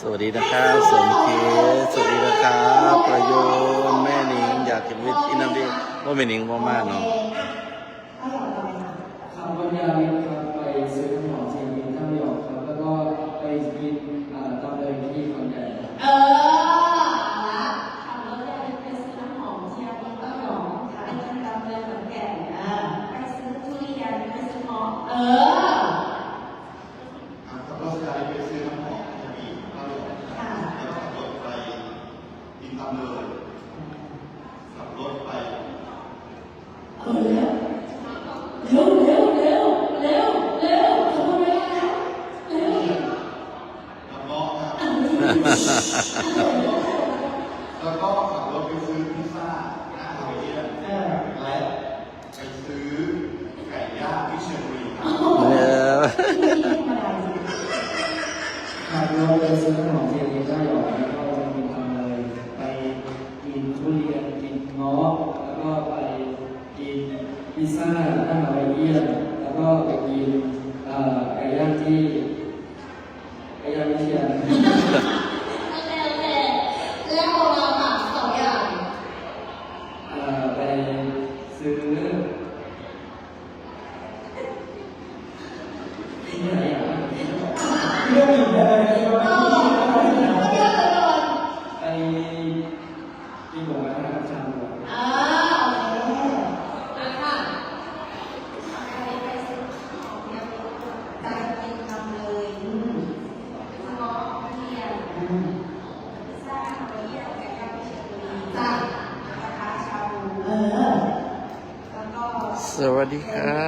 สวัสดีนะครับสมเกียรติสวัสดีนะครับประโยชน์แม่นิงอยากเห็นวิทย์อินทรีว่าแม่นิงว่ามากเนาะ แล้วก็ขับรถไปซื้อพิซซ่าหน้าเฮาเยียนและไปซื้อไก่ย่างที่เชียงรีครับขับรถไปซื้อขนมเทียนได้หรอแล้วก็ไปกินทำเยไปกินทุเรียนกินเงาแล้วก็ไปกินพิซซ่าหน้าเฮาเยียนแล้วก็ไปกิน ดีค่ะ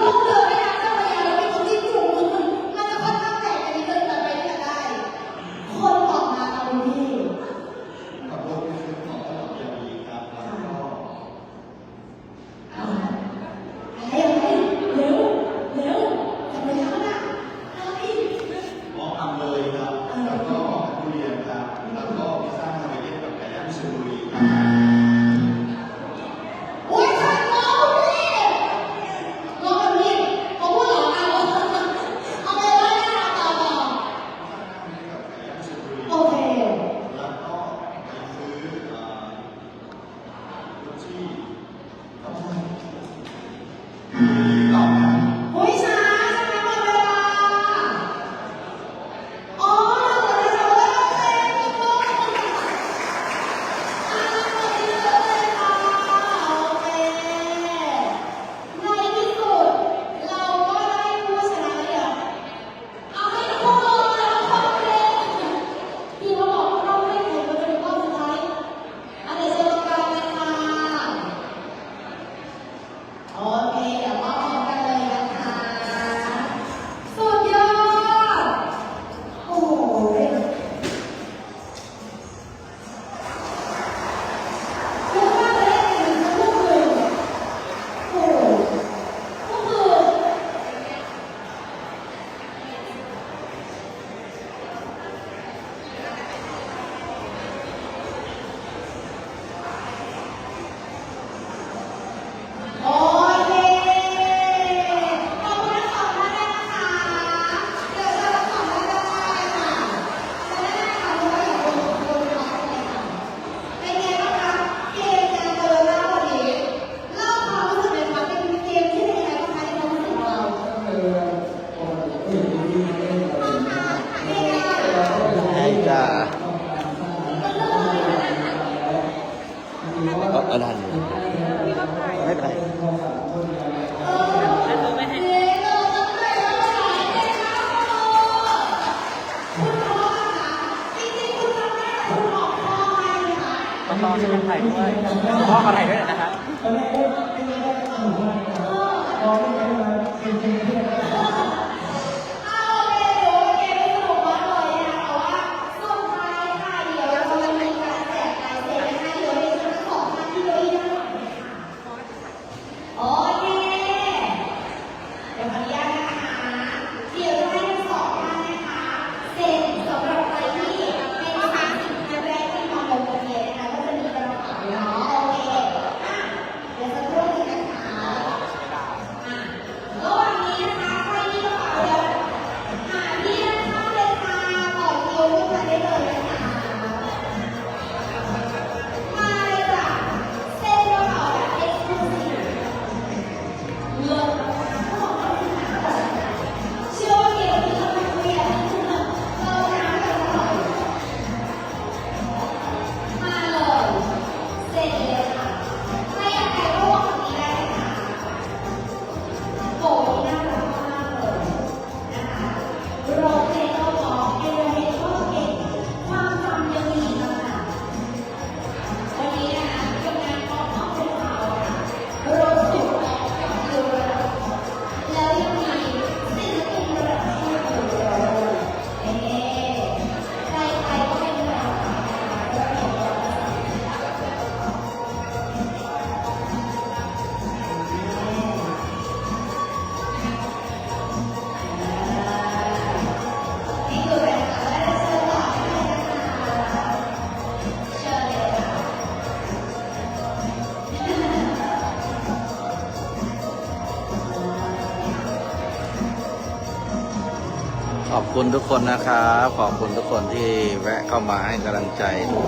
คุณทุกคนนะครับขอบคุณทุกคนที่แวะเข้ามาให้กำลังใจ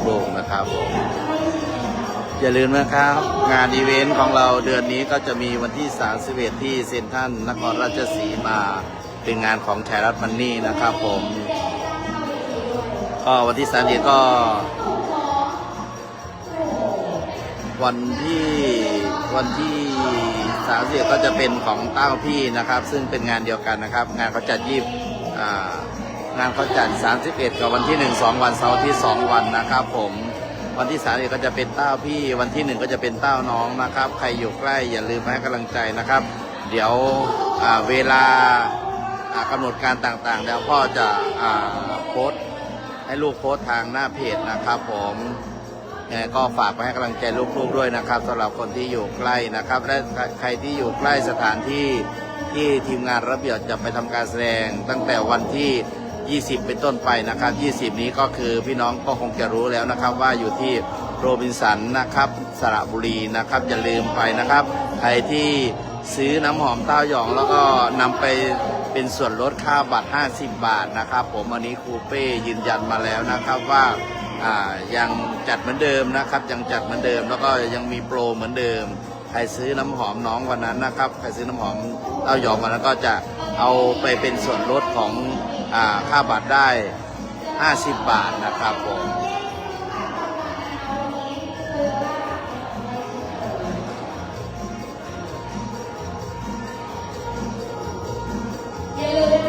ลูกๆนะครับผมอย่าลืมนะครับ งานอีเวนต์ของเราเดือนนี้ก็จะมีวันที่ 31 ที่เซ็นทรัลนครราชสีมาเป็นงานของไทยรัฐมันนี่นะครับผมก็วันที่31ก็ วันที่วันที่สามสิบก็จะเป็นของเต้าพี่นะครับ ซึ่งเป็นงานเดียวกันนะครับ งานเขาจัดยี่อ่า งานเขาจัด 31 กับวันที่ 1 2 วันเสาร์ที่ 2 วันนะครับผม วันที่3ก็จะเป็นเต้าพี่ วันที่ 1 ก็จะเป็นเต้าน้องนะครับ ใครอยู่ใกล้อย่าลืมมาให้กำลังใจนะครับ เดี๋ยวเวลากำหนดการต่างๆเดี๋ยวพ่อจะอโพสต์ให้ลูกโพสต์ทางหน้าเพจนะครับ ผมยังไงก็ฝากไปให้กำลังใจลูกๆด้วยนะครับสำหรับคนที่อยู่ใกล้นะครับ และใครที่อยู่ใกล้สถานที่ ที่ทีมงานระเบียบจะไปทำการแสดง ตั้งแต่วันที่ 20 เป็นต้นไปนะครับ 20 นี้ก็คือพี่น้องก็คงจะรู้แล้วนะครับ ว่าอยู่ที่โรบินสันนะครับสระบุรีนะครับอย่าลืมไปนะครับ ใครที่ซื้อน้ำหอมเต้าหยองแล้วก็นำไปเป็นส่วนลดค่าบัตร 50 บาทนะครับ ผมอันนี้ครูเป้ยืนยันมาแล้วนะครับว่ายังจัดเหมือนเดิมนะครับ ยังจัดเหมือนเดิม แล้วก็ยังมีโปรเหมือนเดิม ใครซื้อน้ำหอมน้องวันนั้นนะครับ ใครซื้อน้ำหอมเต้าหยองวันนั้นก็จะเอาไปเป็นส่วนลดของอค่าบัตรได้ 50 บาทนะครับผมอย่